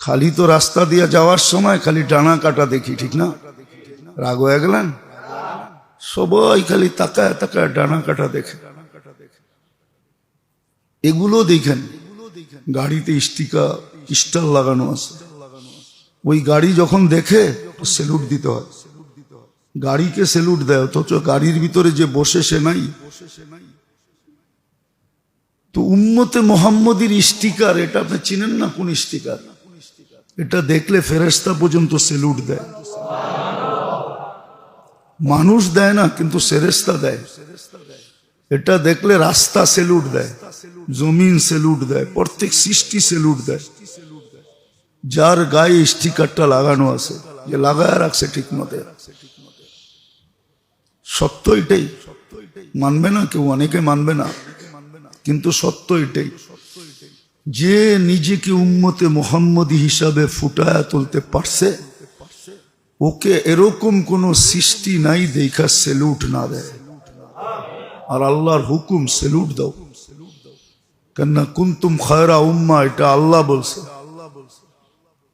খালি তো রাস্তা দিয়ে যাওয়ার সময় খালি ডানা কাটা দেখি, ঠিক না? রাগ হয়ে গেলেন? সবাই খালি তাকায় তাকায় ডানা কাটা দেখে। এগুলো দেখেন, গাড়িতে স্টিকা স্টার লাগানো আছে। ওই গাড়ি যখন দেখে সেলুট দিতে হয়। গাড়িকে সেলুট দেয়, অথচ গাড়ির ভিতরে যে বসে সে নাই। তো উম্মতে মোহাম্মদীর স্টিকার, এটা আপনি চিনেন না কোন স্টিকার? এটা দেখলে ফেরেস্তা পর্যন্ত সেলুট দেয়। মানুষ দেয় না, কিন্তু সেরেস্তা দেয়। এটা দেখলে রাস্তা সেলুট দেয়, জমিন সেলুট দেয়, প্রত্যেক সৃষ্টি সেলুট দেয়। যার গায়ে স্টিকারটা লাগানো আছে, যে লাগায় রাখছে ঠিক মতে। সত্য এটাই। মানবে না কেউ, অনেকে মানবে না। কিন্তু সত্য এটাই। যে নিজেকে উম্মতে মোহাম্মদী হিসাবে ফুটায়া তুলতে পারছে, ওকে এরকম কোন সৃষ্টি নাই দেখা সেলুট না দেয়। আর আল্লাহর হুকুম সেলুট দাও। কেননা কুন্তুম খয়রা উম্মা, এটা আল্লাহ বলছে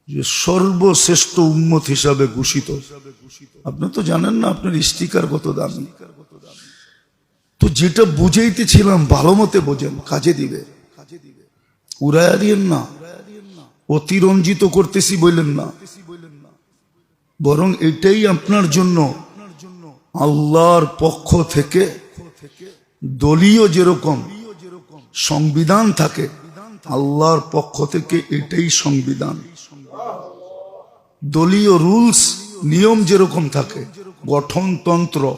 যে সর্বশ্রেষ্ঠ উম্মত হিসাবে ঘোষিত। আপনি তো জানেন না আপনার স্টিকার কত দামি। তো যেটা বুঝাইতেছিলাম ভালো মতে বোঝেন, কাজে দিবে। উড়াইয়া দিয়েন না। অতিরঞ্জিত করতেছি বললেন না। বরং এটাই আপনার জন্য আল্লাহর পক্ষ থেকে দলীয় যেরকম সংবিধান থাকে, আল্লাহর পক্ষ থেকে এটাই সংবিধান। দলীয় রুলস, নিয়ম যেরকম থাকে, গঠনতন্ত্র,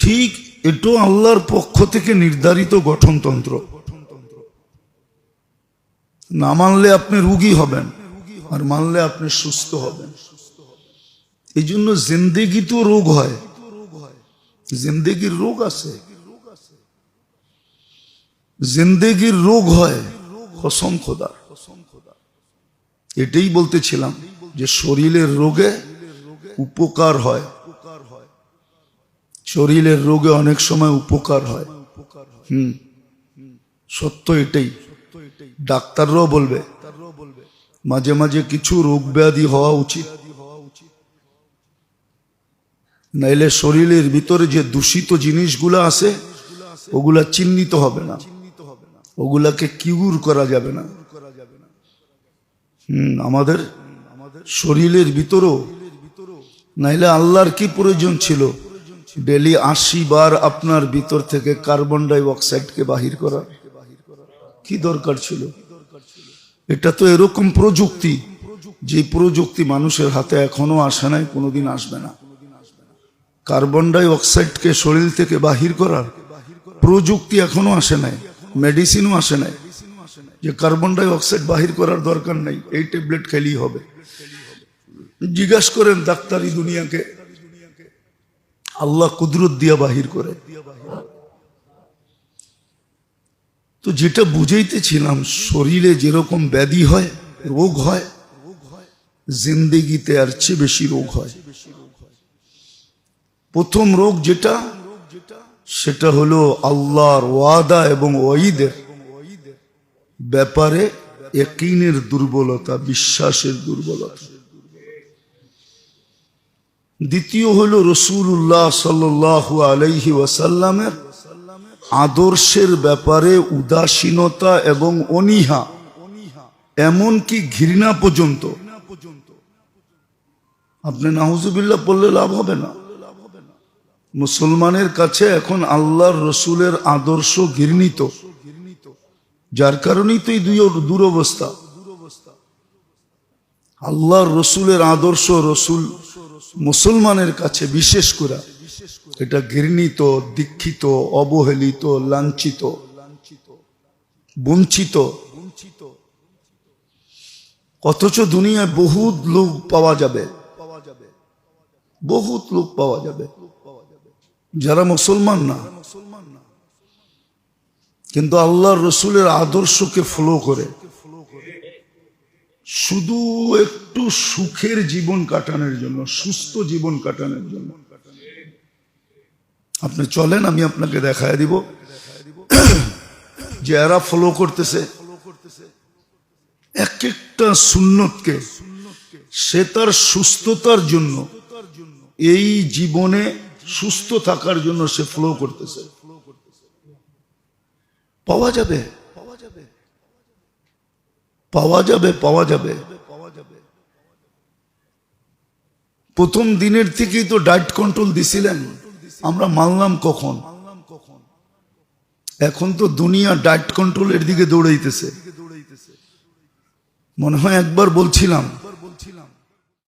ঠিক এটাও আল্লাহর পক্ষ থেকে নির্ধারিত গঠনতন্ত্র। না মানলে আপনি রুগী হবেন আর মানলে আপনি সুস্থ হবেন। এই জন্য জিন্দেগি তো রোগ হয়। জিন্দেগির রোগ আছে। জিন্দেগির রোগ হয় কসম খোদার এটাই বলতেছিলাম যে শরীরের রোগে উপকার হয়। শরীরের রোগে অনেক সময় উপকার হয়। হুম, সত্য এটাই। ডাক্তাররাও বলবে, মাঝে মাঝে কিছু রোগ ব্যাধি হওয়া উচিত। নাইলে শরীরের ভিতরে যে দূষিত জিনিসগুলো আছে, ওগুলা চিহ্নিত হবে না। ওগুলাকে কিউর করা যাবে না। আমাদের শরীরের ভিতরও, নাইলে আল্লাহর কি প্রয়োজন ছিল? ডেলি আশি বার আপনার ভিতর থেকে কার্বন ডাই অক্সাইডকে বাহির করা। কি দরকার ছিল? এটা তো এরকম প্রযুক্তি যে প্রযুক্তি মানুষের হাতে এখনও আসে নাই, কোনোদিন আসবে না। কার্বন ডাই অক্সাইডকে শরীর থেকে বাহির করার প্রযুক্তি এখনও আসে নাই, মেডিসিনও আসে নাই। যে কার্বন ডাই অক্সাইড বাহির করার দরকার নেই, এই ট্যাবলেট খেলেই হবে। জিজ্ঞাসা করেন ডাক্তারি দুনিয়াকে, আল্লাহ কুদরত দিয়া বাহির করে। তো যেটা বুঝাইতেছিলাম, শরীরে যেরকম ব্যাধি হয়, রোগ হয়, জিন্দেগিতে আর চেয়ে বেশি রোগ হয়। প্রথম রোগ যেটা, সেটা হলো আল্লাহর ওয়াদা এবং ওয়াইদের ব্যাপারে একিনের দুর্বলতা, বিশ্বাসের দুর্বলতা। দ্বিতীয় হলো রসুল্লাহ সাল্লু আলাইহি ওয়াসাল্লামের আদর্শের ব্যাপারে উদাসীনতা এবং অনীহা, এমনকি ঘৃণা পর্যন্ত। আপনি নাহুজুবিল্লাহ পড়লে লাভ হবে না। মুসলমানের কাছে এখন আল্লাহর রসুলের আদর্শ ঘৃণিত। যার কারণেই তো এই দুই দুরবস্থা। আল্লাহর রসুলের আদর্শ রসুল মুসলমানের কাছে বিশেষ করে। এটা ঘৃণিত, দীক্ষিত, অবহেলিত, লাঞ্ছিত, বঞ্চিত। অথচ দুনিয়ায় বহুত লোক পাওয়া যাবে। বহুত লোক পাওয়া যাবে। যারা মুসলমান না। কিন্তু আল্লাহর রসুলের আদর্শকে ফলো করে। শুধু একটু সুখের জীবন কাটানোর জন্য, সুস্থ জীবন কাটানোর জন্য। আপনি চলেন, আমি আপনাকে দেখায় দিব। যে এরা ফলো করতেছে। এক একটা সুন্নতকে সে তার সুস্থতার জন্য, এই জীবনে সুস্থ থাকার জন্য সে ফ্লো করতেছে। পাওয়া যাবে? পাওয়া যাবে পাওয়া যাবে। পাওয়া যাবে প্রথম দিনের থেকেই তো ডায়েট কন্ট্রোল দিছিলেন। আমরা মানলাম কখন? এখন তো দুনিয়া ডায়েট কন্ট্রোলের দিকে দৌড়াইতেছে। মনে হয় একবার বলছিলাম